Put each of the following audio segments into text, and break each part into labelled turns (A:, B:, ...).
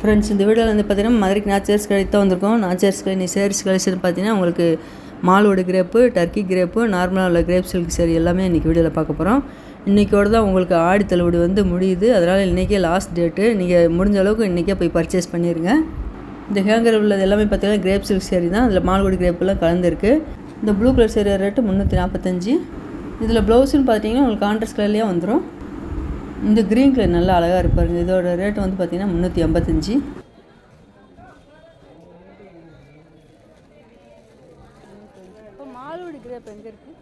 A: Friends இந்த வீடியோவில் வந்து பார்த்தீங்கன்னா மதுரைக்கு நாச்சர்ஸ் கழித்தான் தான் வந்திருக்கோம். நாச்சர்ஸ் கடை நீ சேர்ஸ் கலெக்ஷன் பார்த்தீங்கன்னா உங்களுக்கு மாலோட கிரேப்பு டர்க்கி கிரேப்பு நார்மலாக உள்ள கிரேப் சில்க் சரி எல்லாமே இன்றைக்கி வீடியோவில் பார்க்க போகிறோம் இன்றைக்கோடு தான் உங்களுக்கு ஆடி தள்ளுபடி வந்து முடியுது. அதனால் இன்றைக்கே லாஸ்ட் டேட்டு நீங்கள் முடிஞ்ச அளவுக்கு இன்றைக்கே போய் பர்ச்சேஸ் பண்ணிடுங்க இந்த ஹேங்கர் உள்ளது எல்லாமே பார்த்தீங்கன்னா கிரேப் சில்க் சேரீ தான். அதில் மால்குடி கிரேப்பெல்லாம் கலந்துருக்கு. இந்த ப்ளூ கலர் சேரீ ரேட்டு முந்நூற்றி நாற்பத்தஞ்சு இதில் ப்ளவுஸுன்னு பார்த்தீங்கன்னா உங்களுக்கு கான்ட்ரஸ்ட் கலர்லேயே வந்துடும் இந்த க்ரீன் கலர் நல்லா அழகாக இருப்பாருங்க இதோட ரேட்டு வந்து பார்த்தீங்கன்னா முந்நூற்றி எண்பத்தஞ்சு. மாலோடி கிரேப் எங்கே இருக்குது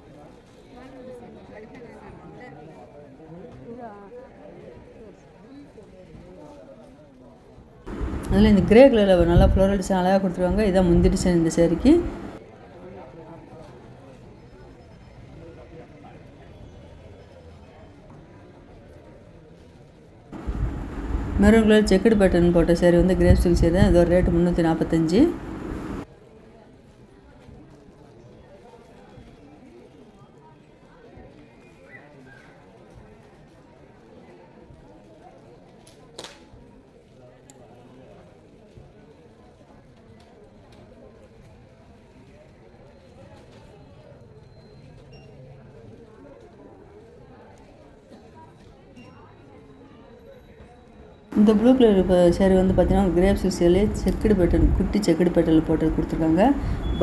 A: அதில் இந்த கிரே கலரில் நல்லா ஃப்ளோரல் டிசைன் அழகாக கொடுத்துருவாங்க. இதான் முந்தி டிசைன் இந்த சேரீக்கு. மெரூன் கலர் செக்குடு பேட்டர்ன் போட்ட சேரீ வந்து கிரேப் சில்க் சேரீ தான். இதோட ரேட்டு முந்நூற்றி நாற்பத்தஞ்சு இந்த ப்ளூ கலர் இப்போ சேரீ வந்து பார்த்தீங்கன்னா கிரேப்ஸ் சில்க்ஸிலே செக்குடு பெட்டல் குட்டி செக்குடு பெட்டல் போட்டு கொடுத்துருக்காங்க.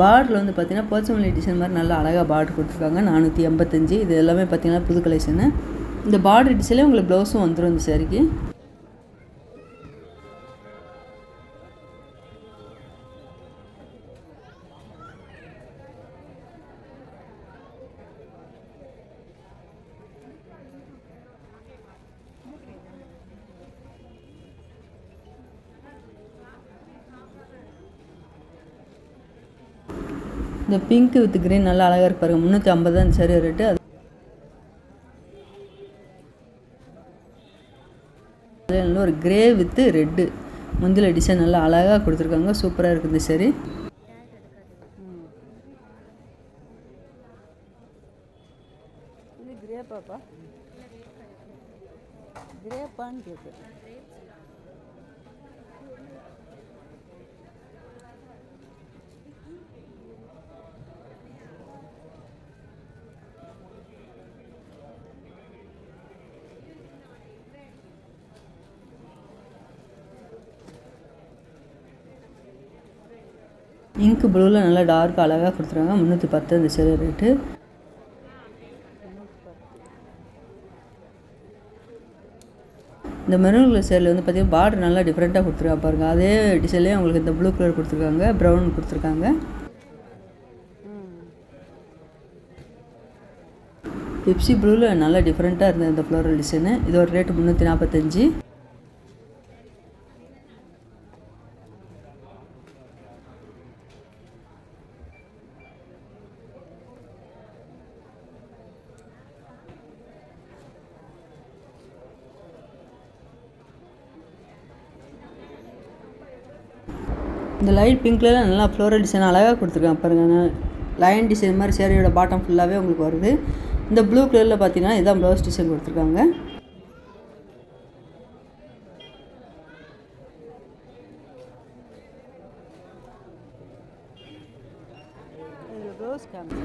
A: பார்டரில் வந்து பார்த்தீங்கன்னா பர்சனல் டிசைன் மாதிரி நல்லா அழகாக பார்டர் கொடுத்துருக்காங்க. நானூற்றி எண்பத்தஞ்சு. இது எல்லாமே பார்த்தீங்கன்னா புது கலெக்ஷனு இந்த பார்டர் டிசைன்லேயே உங்களுக்கு ப்ளவுஸும் வந்துடும் இந்த சேரீக்கு இந்த பிங்க் வித் கிரீன் நல்லா அழகாக இருக்கு பாருங்க. முந்நூற்றி ஐம்பது தான் சரி ரேட்டு அது ஒரு கிரே வித்து ரெட்டு முந்தில டிசைன் நல்லா அழகாக கொடுத்துருக்காங்க. சூப்பராக இருக்குது சரி கிரேப்பாப்பா கிரேப்பான்னு கேட்கு இங்கு ப்ளூவில் நல்லா டார்க் அழகாக கொடுத்துருக்காங்க. முந்நூற்றி பத்து அந்த சேலை ரேட்டு இந்த மெரூன் கலர் சேரில் வந்து பார்த்தீங்கன்னா பார்டர் நல்லா டிஃப்ரெண்ட்டாக கொடுத்துருக்காங்க பாருங்கள் அதே டிசைன்லேயே உங்களுக்கு இந்த ப்ளூ கலர் கொடுத்துருக்காங்க. ப்ரௌன் கொடுத்துருக்காங்க. பெப்சி ப்ளூவில் நல்லா டிஃப்ரெண்ட்டாக இருந்தது இந்த ஃப்ளோரல் டிசைனு இதோட ரேட்டு முந்நூற்றி நாற்பத்தஞ்சு இந்த லைட் பிங்க்லலாம் நல்லா ஃப்ளோரல் டிசைன் அழகாக கொடுத்துருக்காங்க பாருங்கள் லைன் டிசைன் மாதிரி சேரீயோட பாட்டம் ஃபுல்லாகவே உங்களுக்கு வருது. இந்த ப்ளூ கலரில் பார்த்தீங்கன்னா இதான் ப்ளவுஸ் டிசைன் கொடுத்துருக்காங்க.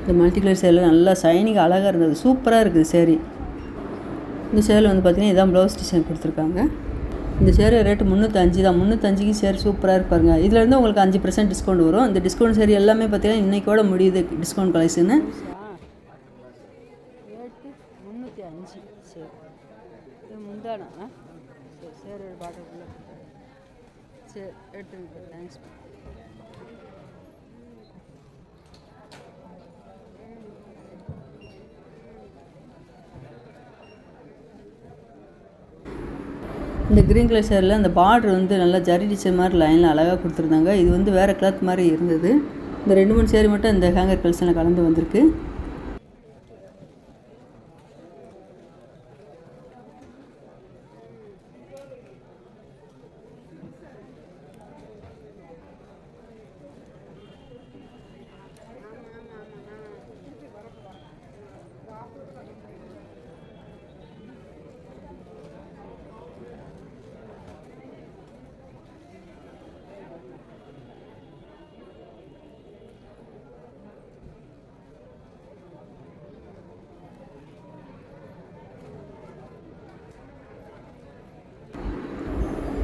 A: இந்த மல்டி கலர் சேரில் நல்லா சைனிங் அழகாக இருந்தது. சூப்பராக இருக்குது சேரீ. இந்த சேரில் வந்து பார்த்தீங்கன்னா இதான் ப்ளவுஸ் டிசைன் கொடுத்துருக்காங்க. இந்த சேர் ரேட்டு முந்நூற்றஞ்சு தான். முந்நூற்றஞ்சுக்கு சேர் சூப்பராக இருப்பாருங்க இதுலேருந்து உங்களுக்கு அஞ்சு பர்சன்ட் டிஸ்கவுண்ட் வரும். இந்த டிஸ்கவுண்ட் சேர் எல்லாமே பார்த்தீங்கன்னா இன்றைக்கோட முடியுது டிஸ்கவுண்ட் கலெக்ஷனு ரேட்டு முந்நூற்றி அஞ்சு சரி. இது முந்தானா? சரி சரி பாட்டுக்குள்ள சரி எடுத்துங்க தேங்க்ஸ் இந்த க்ரீன் கலர் சேரில் அந்த பார்டர் வந்து நல்லா ஜரி டிசைன் மாதிரி லைனில் அழகாக கொடுத்துருந்தாங்க. இது வந்து வேறு கிளாத் மாதிரி இருந்தது. இந்த ரெண்டு மூணு சேரி மட்டும் இந்த ஹேங்கர் கலெக்ஷனில் கலந்து வந்திருக்கு.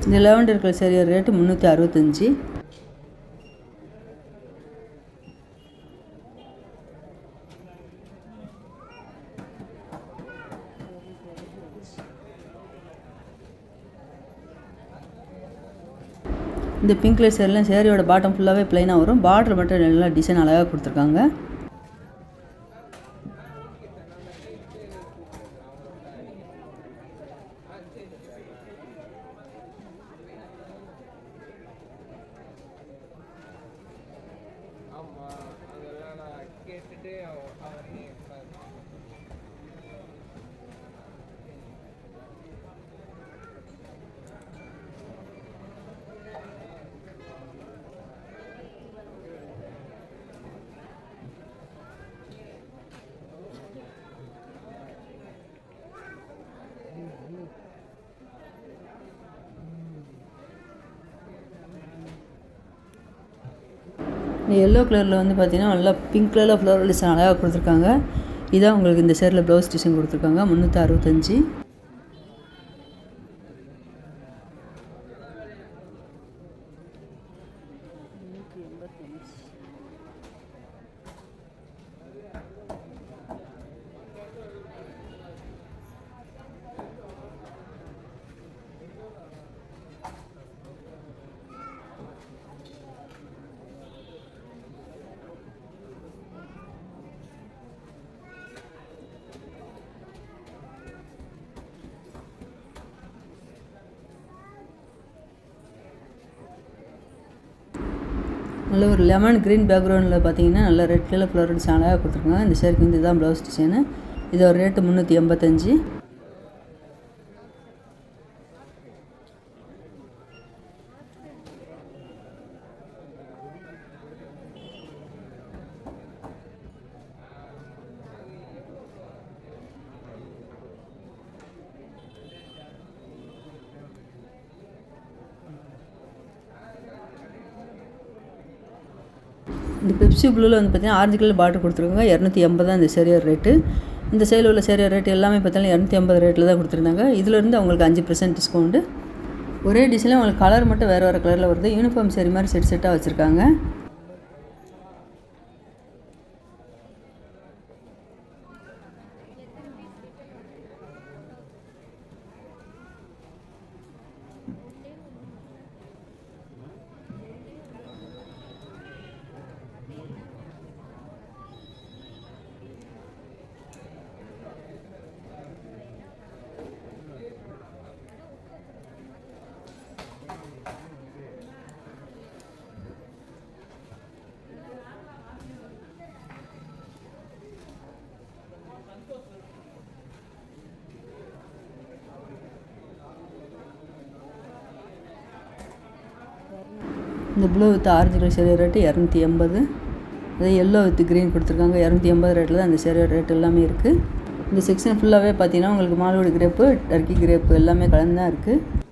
A: இந்த லெவண்டர் கலர் சேரீ ரேட்டு முந்நூற்றி அறுபத்தஞ்சி. இந்த பிங்க் கலர் சேரீலாம் சேரீயோட பாட்டம் ஃபுல்லாகவே ப்ளைனாக வரும். பார்டர் மட்டும் நல்லா டிசைன் அழகாக கொடுத்துருக்காங்க. இந்த எல்லோ கலரில் வந்து பார்த்தீங்கன்னா நல்லா பிங்க் கலரில் ஃப்ளவர் டிசைன் அழகாக கொடுத்துருக்காங்க. இதான் உங்களுக்கு இந்த சேரில் ப்ளவுஸ் டிசைன் கொடுத்துருக்காங்க. முந்நூற்றி அறுபத்தஞ்சி. நல்ல ஒரு லெமன் க்ரீன் பேக்ரவுண்டில் பார்த்தீங்கன்னா நல்ல ரெட் கலர் ஃப்ளவர் டிசைன் அழகாக கொடுத்துருக்காங்க. இந்த சேருக்கு வந்து இதுதான் ப்ளவுஸ் டிசைனு இது ஒரு ரேட்டு முந்நூற்றி எண்பத்தஞ்சு. இந்த பெப்சி ப்ளூவில் வந்து பார்த்தீங்கன்னா ஆரஞ்சு கலர் பாட்டில் கொடுத்துருக்காங்க. இரநூத்தி எண்பது தான் இந்த சேரியர் ரேட்டு இந்த சைடில் உள்ள சேரியர் ரேட் எல்லாமே பார்த்தீங்கன்னா இரநூத்தி ஐம்பது ரேட்டில் தான் கொடுத்துருந்தாங்க. இதிலேருந்து அவங்களுக்கு அஞ்சு பர்சன்ட் டிஸ்கவுண்ட்டு ஒரே டிசைனில் உங்களுக்கு கலர் மட்டும் வேறு வேறு கலரில் வருது. யூனிஃபார்ம் சரி மாதிரி செட் செட்டாக வச்சுருக்காங்க. இந்த ப்ளூ வித் ஆரஞ்சு கலர் சேரியர் ரேட்டு இரநூத்தி எண்பது. அதே எல்லோ வித் க்ரீன் கொடுத்துருக்காங்க. இரநூத்தி எண்பது ரேட்டில் தான் அந்த சேரியர் ரேட் எல்லாமே இருக்குது இந்த செக்ஷன் ஃபுல்லாகவே பார்த்தீங்கன்னா உங்களுக்கு மாலோடு கிரேப்பு டர்க்கி கிரேப்பு எல்லாமே கலந்து தான் இருக்குது